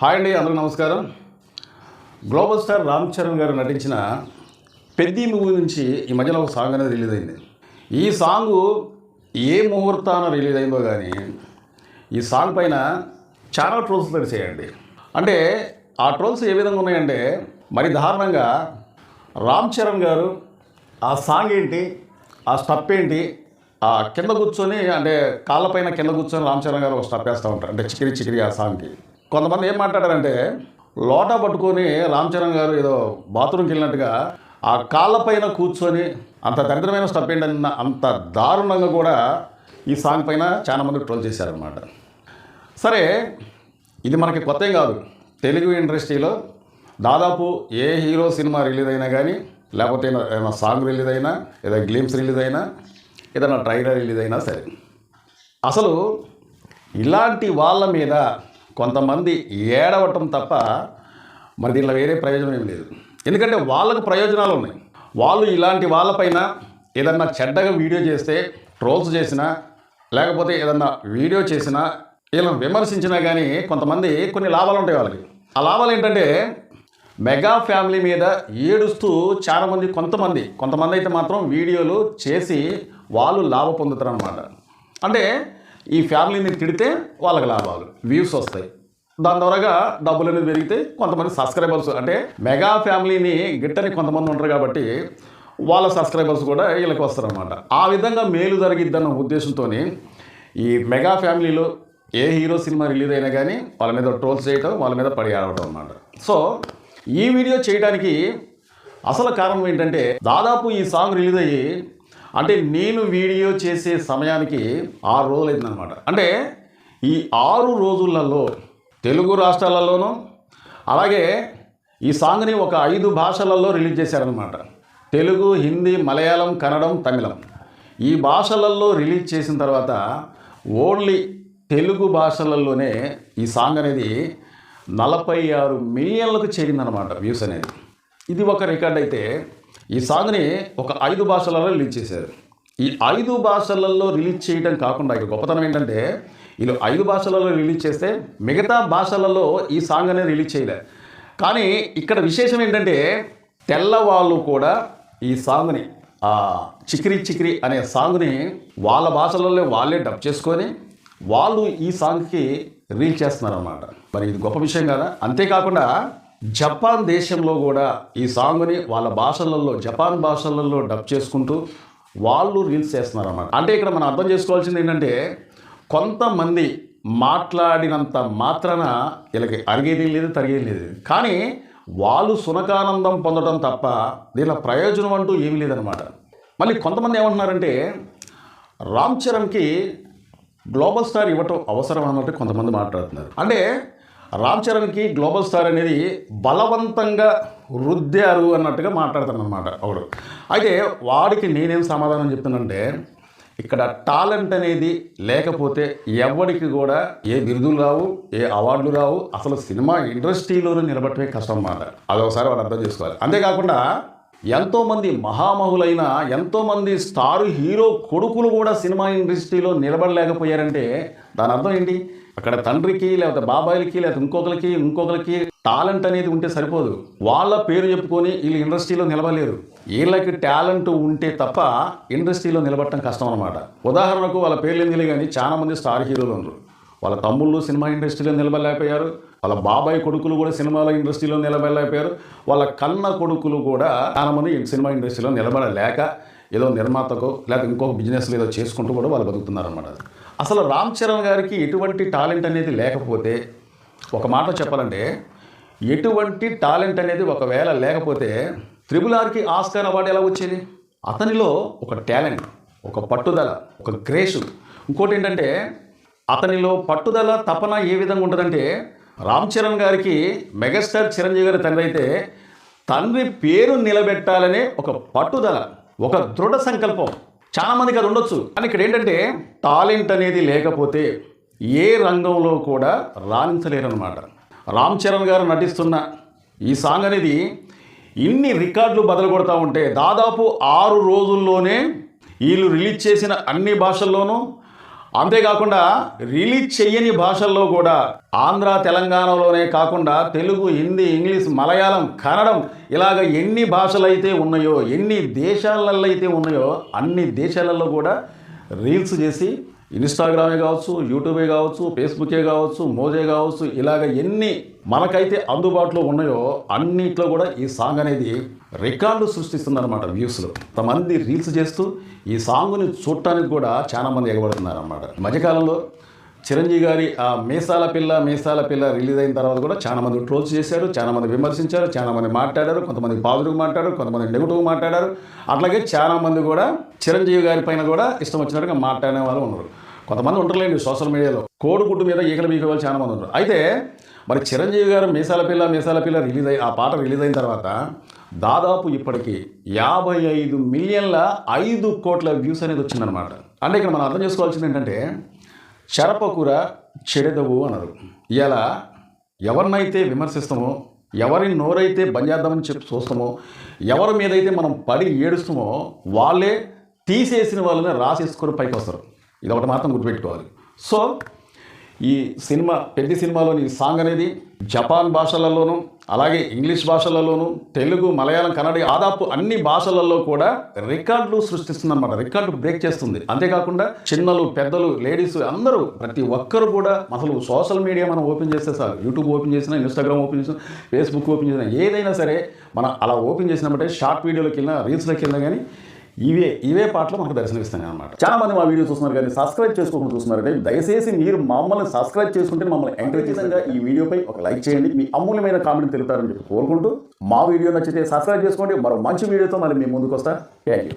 Hi అండి అందరూ నమస్కారం. గ్లోబల్ స్టార్ రామ్ చరణ్ గారు నటించిన పెద్ది మూవీ నుంచి ఈ మధ్యలో ఒక సాంగ్ అనేది రిలీజ్ అయింది. ఈ సాంగ్ ఏ ముహూర్తాన రిలీజ్ అయిందో కానీ ఈ సాంగ్ పైన చాలా ట్రోల్స్ తెలిసేయండి అంటే ఆ ట్రోల్స్ ఏ విధంగా ఉన్నాయంటే మరి దారుణంగా రామ్ చరణ్ గారు ఆ సాంగ్ ఏంటి ఆ స్టప్ ఏంటి ఆ కింద కూర్చొని అంటే కాళ్ళపైన కింద కూర్చొని రామ్ చరణ్ గారు ఒక స్టప్ వేస్తూ ఉంటారు. అంటే చికిరి చికిరి ఆ సాంగ్కి కొంతమంది ఏం మాట్లాడారంటే లోటా పట్టుకొని రామ్ చరణ్ గారు ఏదో బాత్రూమ్కి వెళ్ళినట్టుగా ఆ కాళ్ళపైన కూర్చొని అంత దరిద్రమైన స్టప్ ఏంటన్న అంత దారుణంగా కూడా ఈ సాంగ్ పైన చాలా మంది ట్రోల్ చేశారనమాట సరే ఇది మనకి కొత్త కాదు. తెలుగు ఇండస్ట్రీలో దాదాపు ఏ హీరో సినిమా రిలీజ్ అయినా కానీ లేకపోతే ఏదైనా- ఏదైనా సాంగ్ రిలీజ్ అయినా ఏదైనా గ్లిమ్స్ రిలీజ్ అయినా ఏదైనా ట్రైలర్ రిలీజ్ అయినా సరే. అసలు ఇలాంటి వాళ్ళ మీద కొంతమంది ఏడవటం తప్ప మరి దీనిలో వేరే ప్రయోజనం ఏం లేదు. ఎందుకంటే వాళ్ళకు ప్రయోజనాలు ఉన్నాయి. వాళ్ళు ఇలాంటి వాళ్ళపైన ఏదన్నా చెడ్డగా వీడియో చేస్తే ట్రోల్స్ చేసినా లేకపోతే ఏదన్నా వీడియో చేసినా వీళ్ళని విమర్శించినా కానీ కొంతమంది కొన్ని లాభాలు ఉంటాయి వాళ్ళకి. ఆ లాభాలు ఏంటంటే మెగా ఫ్యామిలీ మీద ఏడుస్తూ చాలామంది కొంతమంది కొంతమంది అయితే మాత్రం వీడియోలు చేసి వాళ్ళు లాభ పొందుతారు అనమాట అంటే ఈ ఫ్యామిలీని తిడితే వాళ్ళకి లాభాలు వ్యూస్ వస్తాయి. దాని ద్వారాగా డబ్బులు అనేది పెరిగితే కొంతమంది సబ్స్క్రైబర్స్ అంటే మెగా ఫ్యామిలీని గిట్టని కొంతమంది ఉంటారు కాబట్టి వాళ్ళ సబ్స్క్రైబర్స్ కూడా వీళ్ళకి వస్తారనమాట ఆ విధంగా మేలు జరిగిద్దన్న ఉద్దేశంతో ఈ మెగా ఫ్యామిలీలో ఏ హీరో సినిమా రిలీజ్ అయినా కానీ వాళ్ళ మీద ట్రోల్స్ చేయటం వాళ్ళ మీద పడి ఆడటం అనమాట సో ఈ వీడియో చేయడానికి అసలు కారణం ఏంటంటే దాదాపు ఈ సాంగ్ రిలీజ్ అయ్యి అంటే నేను వీడియో చేసే సమయానికి ఆరు రోజులు అయిందనమాట అంటే ఈ ఆరు రోజులలో తెలుగు రాష్ట్రాలలోనూ అలాగే ఈ సాంగ్ని ఒక ఐదు భాషలలో రిలీజ్ చేశారనమాట తెలుగు హిందీ మలయాళం కన్నడం తమిళం. ఈ భాషలలో రిలీజ్ చేసిన తర్వాత ఓన్లీ తెలుగు భాషలలోనే ఈ సాంగ్ అనేది నలభై ఆరు మిలియన్లకు చేరిందనమాట వ్యూస్ అనేది. ఇది ఒక రికార్డ్ అయితే ఈ సాంగ్ని ఒక ఐదు భాషలలో రిలీజ్ చేశారు. ఈ ఐదు భాషలలో రిలీజ్ చేయడం కాకుండా ఇక గొప్పతనం ఏంటంటే వీళ్ళు ఐదు భాషలలో రిలీజ్ చేస్తే మిగతా భాషలలో ఈ సాంగ్ అనేది రిలీజ్ చేయలే. కానీ ఇక్కడ విశేషం ఏంటంటే తెల్లవాళ్ళు కూడా ఈ సాంగ్ని ఆ చికిరి చికిరి అనే సాంగ్ని వాళ్ళ భాషలలో వాళ్ళే డబ్ చేసుకొని వాళ్ళు ఈ సాంగ్కి రీల్ చేస్తున్నారు అన్నమాట మరి ఇది గొప్ప విషయం కదా? అంతేకాకుండా జపాన్ దేశంలో కూడా ఈ సాంగ్ని వాళ్ళ భాషలలో జపాన్ భాషలలో డబ్ చేసుకుంటూ వాళ్ళు రీల్స్ చేస్తున్నారు అన్నమాట అంటే ఇక్కడ మనం అర్థం చేసుకోవాల్సింది ఏంటంటే కొంతమంది మాట్లాడినంత మాత్రాన వీళ్ళకి అరిగేది లేదు తరిగేది లేదు. కానీ వాళ్ళు సునకానందం పొందడం తప్ప దీనిలో ప్రయోజనం అంటూ ఏమీ లేదనమాట మళ్ళీ కొంతమంది ఏమంటున్నారంటే రామ్ చరణ్కి గ్లోబల్ స్టార్ ఇవ్వటం అవసరం అన్నట్టు కొంతమంది మాట్లాడుతున్నారు. అంటే రామ్ చరణ్కి గ్లోబల్ స్టార్ అనేది బలవంతంగా రుద్దారు అన్నట్టుగా మాట్లాడతానమాట అనమాట ఒకడు అయితే వాడికి నేనేం సమాధానం చెప్తున్నానంటే ఇక్కడ టాలెంట్ అనేది లేకపోతే ఎవరికి కూడా ఏ బిరుదులు రావు ఏ అవార్డులు రావు అసలు సినిమా ఇండస్ట్రీలోనే నిలబట్టమే కష్టం అన్నమాట. అదొకసారి వాళ్ళు అర్థం చేసుకోవాలి. అంతేకాకుండా ఎంతోమంది మహామహులైన ఎంతోమంది స్టార్ హీరో కొడుకులు కూడా సినిమా ఇండస్ట్రీలో నిలబడలేకపోయారంటే దాని అర్థం ఏంటి? అక్కడ తండ్రికి లేకపోతే బాబాయిలకి లేకపోతే ఇంకొకరికి ఇంకొకరికి టాలెంట్ అనేది ఉంటే సరిపోదు. వాళ్ళ పేరు చెప్పుకొని వీళ్ళు ఇండస్ట్రీలో నిలబడలేరు. వీళ్ళకి టాలెంట్ ఉంటే తప్ప ఇండస్ట్రీలో నిలబడటం కష్టం అనమాట ఉదాహరణకు వాళ్ళ పేర్లు ఎందుకు కానీ చాలామంది స్టార్ హీరోలు ఉన్నారు. వాళ్ళ తమ్ముళ్ళు సినిమా ఇండస్ట్రీలో నిలబడలేకపోయారు వాళ్ళ బాబాయ్ కొడుకులు కూడా సినిమాల ఇండస్ట్రీలో నిలబడలేకపోయారు వాళ్ళ కన్న కొడుకులు కూడా చాలా మంది ఈ సినిమా ఇండస్ట్రీలో నిలబడలేక ఏదో నిర్మాతకో లేకపోతే ఇంకొక బిజినెస్లో ఏదో చేసుకుంటూ కూడా వాళ్ళు బతుకుతున్నారన్నమాట. అసలు రామ్ చరణ్ గారికి ఎటువంటి టాలెంట్ అనేది లేకపోతే ఒక మాట చెప్పాలంటే ఎటువంటి టాలెంట్ అనేది ఒకవేళ లేకపోతే త్రిబుల్ ఆర్కి ఆస్కార్ అవార్డు ఎలా వచ్చేది? అతనిలో ఒక టాలెంట్ ఒక పట్టుదల ఒక క్రేషు ఇంకోటి ఏంటంటే అతనిలో పట్టుదల తపన ఏ విధంగా ఉంటుందంటే రామ్ చరణ్ గారికి మెగాస్టార్ చిరంజీవి గారి తండ్రి అయితే తండ్రి పేరు నిలబెట్టాలనే ఒక పట్టుదల ఒక దృఢ సంకల్పం. చాలామందికి అది ఉండొచ్చు. కానీ ఇక్కడ ఏంటంటే టాలెంట్ అనేది లేకపోతే ఏ రంగంలో కూడా రాణించలేరన్నమాట. రామ్ చరణ్ గారు నటిస్తున్న ఈ సాంగ్ అనేది ఇన్ని రికార్డులు బదలు కొడతా ఉంటే దాదాపు ఆరు రోజుల్లోనే వీళ్ళు రిలీజ్ చేసిన అన్ని భాషల్లోనూ అంతేకాకుండా రిలీజ్ చెయ్యని భాషల్లో కూడా ఆంధ్ర తెలంగాణలోనే కాకుండా తెలుగు హిందీ ఇంగ్లీష్ మలయాళం కన్నడం ఇలాగ ఎన్ని భాషలు అయితే ఉన్నాయో ఎన్ని దేశాలలో అయితే ఉన్నాయో అన్ని దేశాలలో కూడా రీల్స్ చేసి ఇన్స్టాగ్రామే కావచ్చు యూట్యూబే కావచ్చు ఫేస్బుకే కావచ్చు మోజే కావచ్చు ఇలాగ ఎన్ని మనకైతే అందుబాటులో ఉన్నాయో అన్నిట్లో కూడా ఈ సాంగ్ అనేది రికార్డు సృష్టిస్తుందన్నమాట వ్యూస్లో. కొంతమంది రీల్స్ చేస్తూ ఈ సాంగ్ని చూడటానికి కూడా చాలామంది ఎగబడుతున్నారన్నమాట. ఎగబడుతున్నారు అనమాట మధ్యకాలంలో చిరంజీవి గారి ఆ మీసాల పిల్ల మీసాల పిల్ల రిలీజ్ అయిన తర్వాత కూడా చాలామంది ట్రోల్స్ చేశారు చాలామంది విమర్శించారు చాలా మంది మాట్లాడారు కొంతమంది పాజిటివ్ మాట్లాడారు కొంతమంది నెగిటివ్ మాట్లాడారు. అట్లాగే చాలామంది కూడా చిరంజీవి గారి పైన కూడా ఇష్టం వచ్చినట్టుగా మాట్లాడే వాళ్ళు ఉన్నారు. కొంతమంది ఉండలేండి సోషల్ మీడియాలో. కోడిగుడ్డు మీద ఈగలు మీకు వాళ్ళు చాలామంది ఉన్నారు. అయితే మరి చిరంజీవి గారు మీసాల పిల్ల మీసాల పిల్ల రిలీజ్ అయ్యి ఆ పాట రిలీజ్ అయిన తర్వాత దాదాపు ఇప్పటికి యాభై ఐదు మిలియన్ల ఐదు కోట్ల వ్యూస్ అనేది వచ్చిందనమాట అంటే ఇక్కడ మనం అర్థం చేసుకోవాల్సింది ఏంటంటే చెరపకూర చెడెదవు అన్నారు. ఇలా ఎవరినైతే విమర్శిస్తామో ఎవరి నోరైతే బంజేద్దామని చేద్దామని చెప్పి చూస్తామో ఎవరి మీదైతే మనం పడి ఏడుస్తామో వాళ్ళే తీసేసిన వాళ్ళని రాసేసుకొని పైకి వస్తారు. ఇది ఒకటి మాత్రం గుర్తుపెట్టుకోవాలి. సో ఈ సినిమా పెద్ద సినిమాలోని సాంగ్ అనేది జపాన్ భాషలలోనూ అలాగే ఇంగ్లీష్ భాషలలోనూ తెలుగు మలయాళం కన్నడ ఆదాపు అన్ని భాషలలో కూడా రికార్డులు సృష్టిస్తుంది అనమాట రికార్డు బ్రేక్ చేస్తుంది. అంతేకాకుండా చిన్నలు పెద్దలు లేడీస్ అందరూ ప్రతి ఒక్కరు కూడా అసలు సోషల్ మీడియా మనం ఓపెన్ చేస్తే సార్ యూట్యూబ్ ఓపెన్ చేసినా ఇన్స్టాగ్రామ్ ఓపెన్ చేసినా ఫేస్బుక్ ఓపెన్ చేసినా ఏదైనా సరే మనం అలా ఓపెన్ చేసినప్పుడే షార్ట్ వీడియోలోకి వెళ్ళినా రీల్స్లోకి వెళ్ళినా కానీ ఇవే ఇవే పాటలు మనకు దర్శనమిస్తాయి అనమాట చాలా మంది మా వీడియో చూస్తున్నారు కానీ సబ్స్క్రైబ్ చేసుకోకుండా చూస్తున్నారు కానీ దయచేసి మీరు మమ్మల్ని సబ్స్క్రైబ్ చేసుకుంటే మమ్మల్ని ఎంకరేజ్ చేసిన ఈ వీడియోపై ఒక లైక్ చేయండి. మీ అమూల్యమైన కామెంట్ తెలుపుతారని చెప్పి కోరుకుంటూ మా వీడియో నచ్చితే సబ్స్క్రైబ్ చేసుకోండి. మరో మంచి వీడియోతో మళ్ళీ మీ ముందుకు వస్తా. Thank you